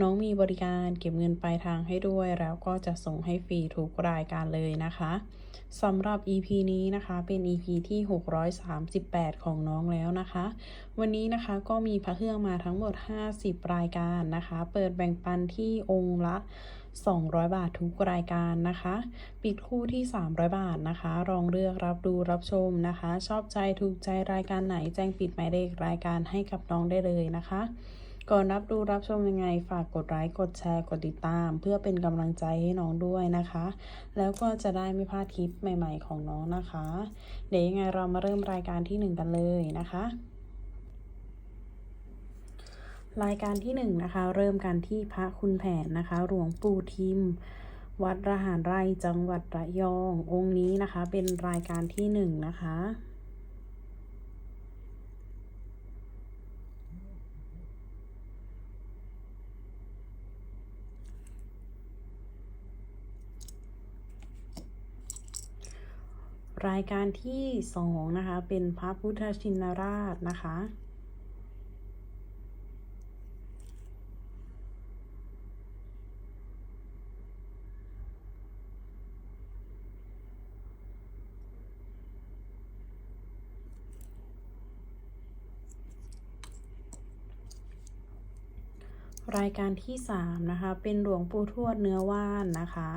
น้องมีบริการเก็บเงินปลายทางให้ด้วย แล้วก็จะส่งให้ฟรีทุกรายการเลยนะคะสำหรับ EP นี้นะคะเป็น EP ที่ 638 ของน้องแล้วนะคะ วันนี้นะคะก็มีพระเครื่องมาทั้งหมด 50 รายการนะคะ เปิดแบ่งปันที่องค์ละ 200 บาททุกรายการนะคะ ปิดคู่ที่ 300 บาทนะคะ ลองเลือกรับดูรับชมนะคะ ชอบใจถูกใจรายการไหนแจ้งปิดหมายเลขรายการให้กับน้องได้เลยนะคะ ก่อนรับดูรับชมยังไงฝากกดไลค์กดแชร์กดติดตาม เพื่อเป็นกำลังใจให้น้องด้วยนะคะ แล้วก็จะได้ไม่พลาดคลิปใหม่ๆของน้องนะคะ เดี๋ยวยังไงเรามาเริ่มรายการที่หนึ่งกันเลยนะคะ รายการที่หนึ่งนะคะเริ่มกันที่พระคุณแผนนะคะหลวงปู่ทิมวัดระหารไร่จังหวัดระยอง องค์นี้นะคะ เป็นรายการที่หนึ่งนะคะ รายการที่สองนะคะ เป็นพระพุทธชินราชนะคะ รายการที่สามนะคะ เป็นหลวงปู่ทวดเนื้อว่านนะคะ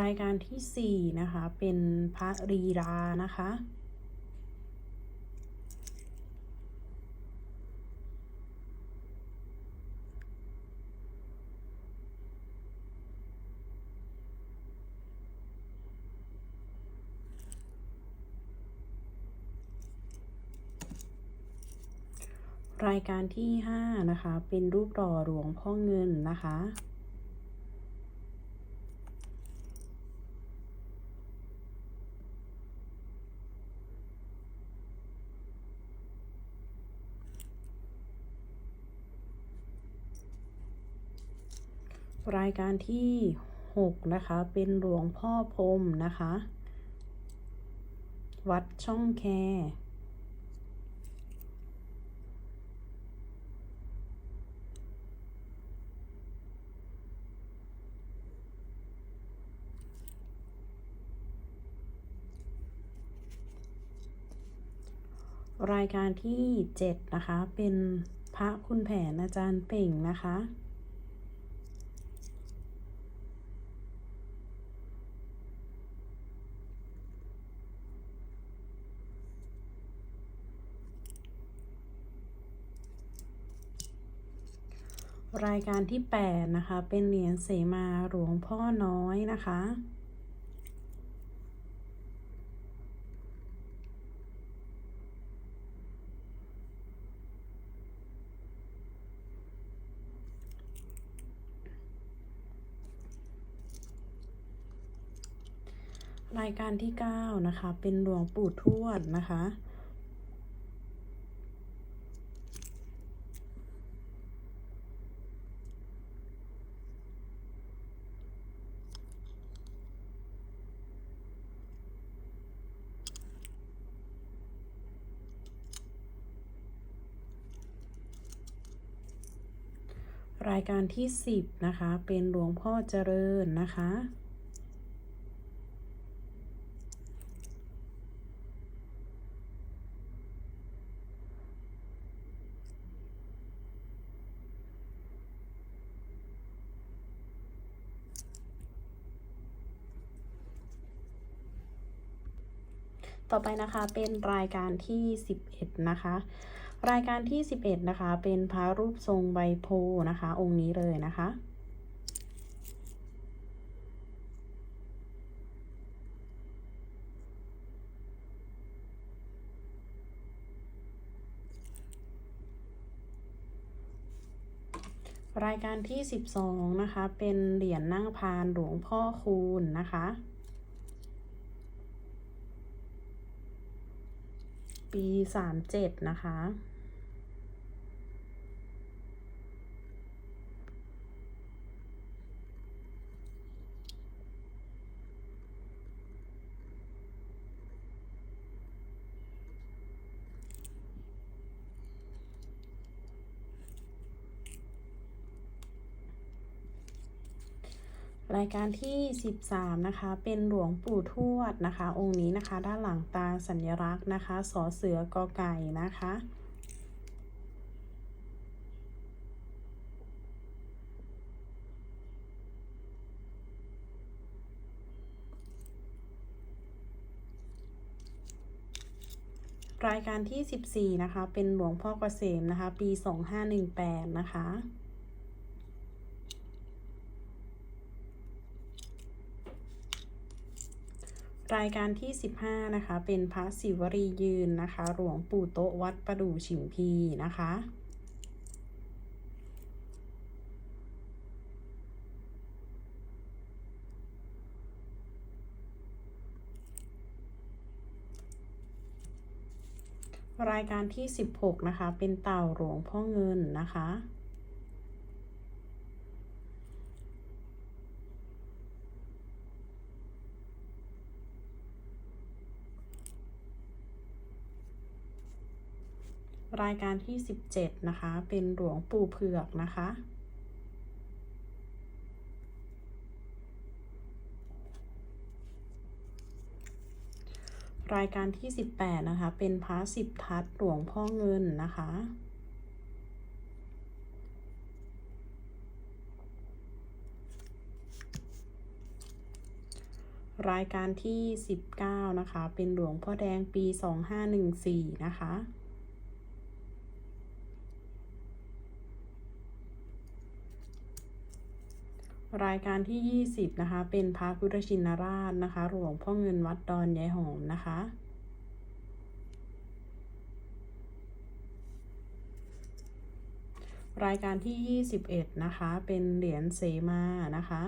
รายการที่สี่นะคะ เป็นพระรีดานะคะ รายการที่ห้านะคะ เป็นรูปหล่อหลวงพ่อเงินนะคะ รายการที่หกนะคะ เป็นหลวงพ่อพรมนะคะ วัดช่องแครายการที่เจ็ดนะคะ เป็นพระคุณแผนอาจารย์เป่งนะคะ รายการที่แปดนะคะ เป็นเหรียญเสมาหลวงพ่อน้อยนะคะ รายการที่เก้านะคะ เป็นหลวงปู่ทวดนะคะ รายการที่สิบนะคะ เป็นหลวงพ่อเจริญนะคะ ต่อไปนะคะเป็นรายการที่ 11 นะคะ รายการที่ 11 นะคะ เป็นพระรูปทรงใบโพนะคะ องค์นี้เลยนะคะรายการที่ 12 นะคะ เป็นเหรียญนั่งพานหลวงพ่อคูณนะคะ ปี 37 นะคะ รายการที่ 13 นะคะ เป็นหลวงปู่ทวดนะคะ องค์นี้นะคะ ด้านหลังตาสัญลักษณ์นะคะ สอเสือกอไก่นะคะ รายการที่ 14 นะคะ เป็นหลวงพ่อเกษมนะคะ ปี 2518 นะคะ รายการที่ 15 นะคะ เป็นพระศิวรียืนนะคะ หลวงปู่โตวัดประดู่ฉิมพีนะคะ รายการที่ 16 นะคะ เป็นเต่าหลวงพ่อเงินนะคะ รายการที่ 17 นะคะ เป็นหลวงปู่เผือกนะคะ รายการที่ 18 นะคะ เป็นพระสิบทัศหลวงพ่อเงินนะคะ รายการที่ 19 นะคะ เป็นหลวงพ่อแดงปี 2514 นะคะ รายการที่ 20 นะคะ เป็นพระพุทธชินราชนะคะ หลวงพ่อเงินวัดดอนยายหอมนะคะ รายการที่ 21 นะคะ เป็นเหรียญเสมานะคะ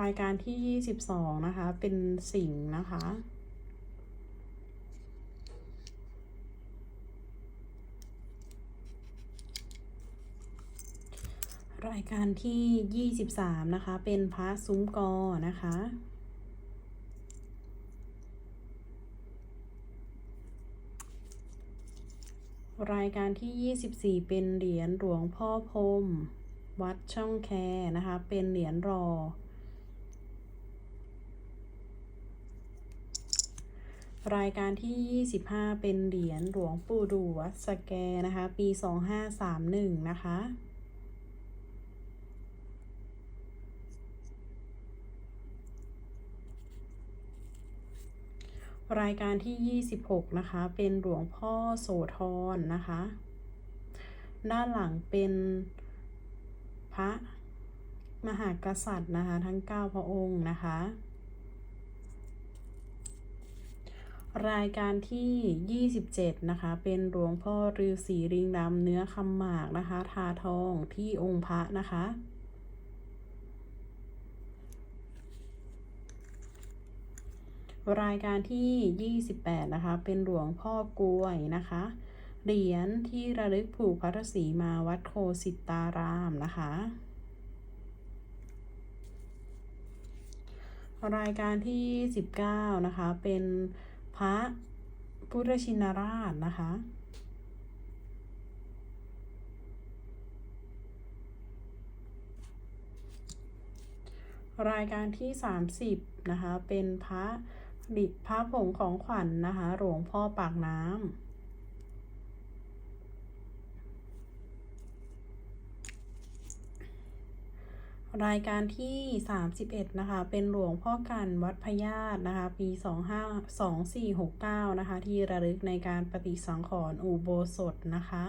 รายการที่ 22 นะคะ เป็นสิงห์นะคะ รายการที่ 23 นะคะ เป็นพระซุ้มกอนะคะ รายการที่ 24 เป็นเหรียญหลวงพ่อพรมวัดช่องแคนะคะ เป็นเหรียญรอ รายการที่ 25 เป็นเหรียญหลวงปู่ดูวัดสแกนะคะ ปี 2531 นะคะ รายการที่ 26 นะคะ เป็นหลวงพ่อโสธรนะคะ ด้านหลังเป็นพระมหากษัตริย์นะคะ ทั้ง 9 พระองค์นะคะ รายการที่ 27 นะคะ เป็นหลวงพ่อฤาษีริงดำเนื้อคำหมากนะคะ ทาทองที่องค์พระนะคะ รายการที่ 28 นะคะ เป็นหลวงพ่อกล้วยนะคะ เหรียญที่ระลึกผูกพัทสีมาวัดโคสิตารามนะคะ รายการที่ 19 นะคะ เป็นพระพุทธชินราชนะคะรายการที่ 30 นะคะ เป็นพระ ดิพระผงของขวัญนนะคะ หลวงพ่อปากน้ำรายการที่ 31 นะคะ เป็นหลวงพ่อกันวัดพญาตนะคะ ปี 25 2469 นะคะ ที่ระลึกในการปฏิสังขรณ์อุโบสถนะคะ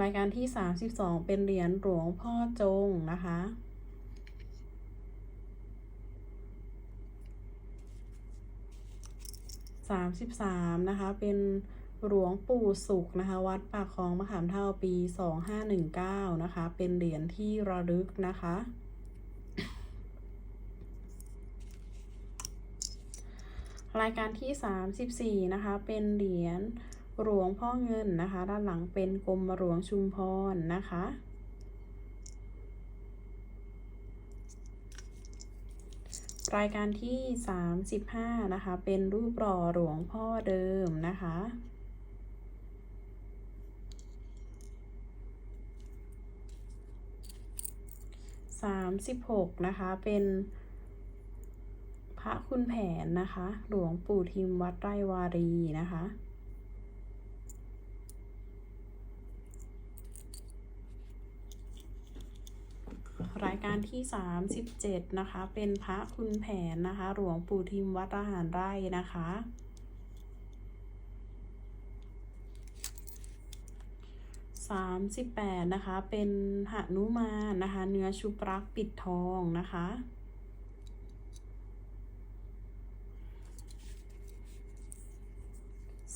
รายการที่ 32 เป็นเหรียญหลวงพ่อจงนะคะ 33 นะคะ เป็นหลวงปู่สุขนะคะ วัดปากคลองมะขามเท่าปี 2519 นะคะ เป็นเหรียญที่ระลึกนะคะ รายการที่ 34 นะคะ เป็นเหรียญ หลวงพ่อเงินนะคะ ด้านหลังเป็นกรมหลวงชุมพรนะคะ รายการที่ 35 นะคะ เป็นรูปหล่อหลวงพ่อเดิมนะคะ36นะคะ เป็นพระคุณแผนนะคะ หลวงปู่ทิมวัดไร่วารีนะคะ รายการที่ 37 นะคะ เป็นพระคุณแผนนะคะ หลวงปู่ทิมวัดอาหารไร่นะคะ 38 นะคะ เป็นหนุมานนะคะ เนื้อชุบรักปิดทองนะคะ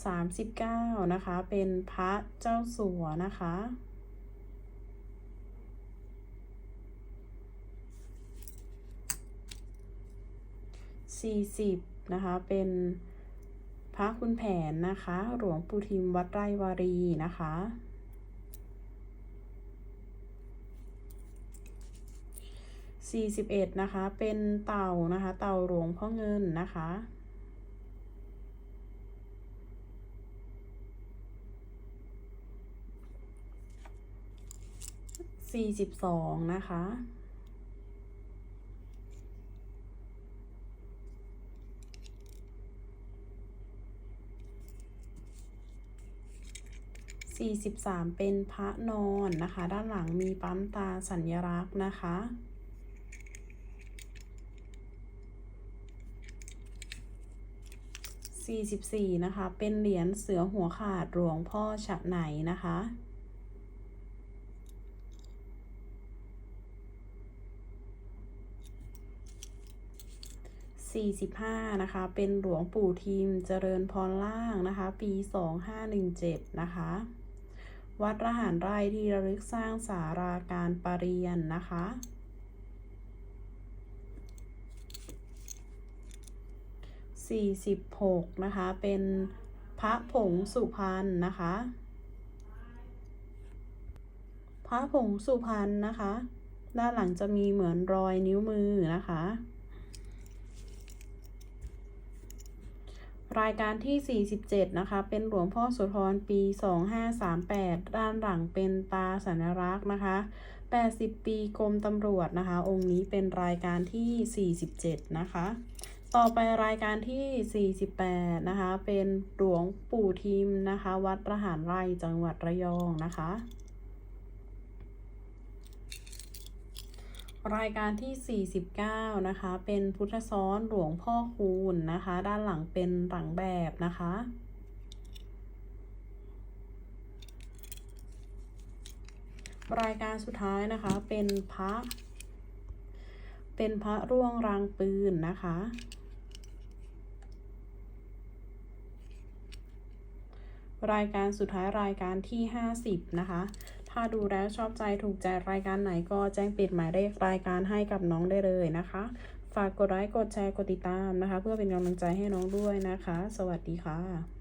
39นะคะ เป็นพระเจ้าสัวนะคะ 40 นะคะ เป็นพระคุณแผนนะคะ หลวงปู่ทิมวัดไร่วารีนะคะ 41 นะคะ เป็นเต่านะคะ เต่าหลวงพ่อเงินนะคะ42นะคะ 43 เป็นพระนอนนะคะ ด้านหลังมีปั๊มตาสัญลักษณ์นะคะ 44 นะคะ เป็นเหรียญเสือหัวขาดหลวงพ่อฉะไหนนะคะ45นะคะ เป็นหลวงปู่ทิมเจริญพรล่างนะคะ ปี 2517 นะคะ วัดระหารไร่ที่ระลึกสร้างสาราการประเรียนนะคะ 46 นะคะ เป็นพระผงสุพรรณนะคะ พระผงสุพรรณนะคะ ด้านหลังจะมีเหมือนรอยนิ้วมือนะคะ รายการที่ 47 นะคะ เป็นหลวงพ่อโสธรปี 2538 ด้านหลังเป็นตาสัญลักษณ์นะคะ 80 ปีกรมตำรวจนะคะ องค์นี้เป็นรายการที่ 47 นะคะ ต่อไปรายการที่ 48 นะคะ เป็นหลวงปู่ทิมนะคะ วัดระหารไร่จังหวัดระยองนะคะ รายการที่ 49 นะคะ เป็นพุทธซ้อนหลวงพ่อคูณนะคะ ด้านหลังเป็นหลังแบบนะคะ รายการสุดท้ายนะคะเป็นพระ เป็นพระร่วงรางปืนนะคะ รายการสุดท้ายรายการที่ 50 นะคะ ถ้าดูแล้วชอบใจถูกใจรายการไหนก็แจ้งปิดหมายเลขรายการให้กับน้องได้เลยนะคะ ฝากกดไลค์กดแชร์กดติดตามนะคะ เพื่อเป็นกำลังใจให้น้องด้วยนะคะ สวัสดีค่ะ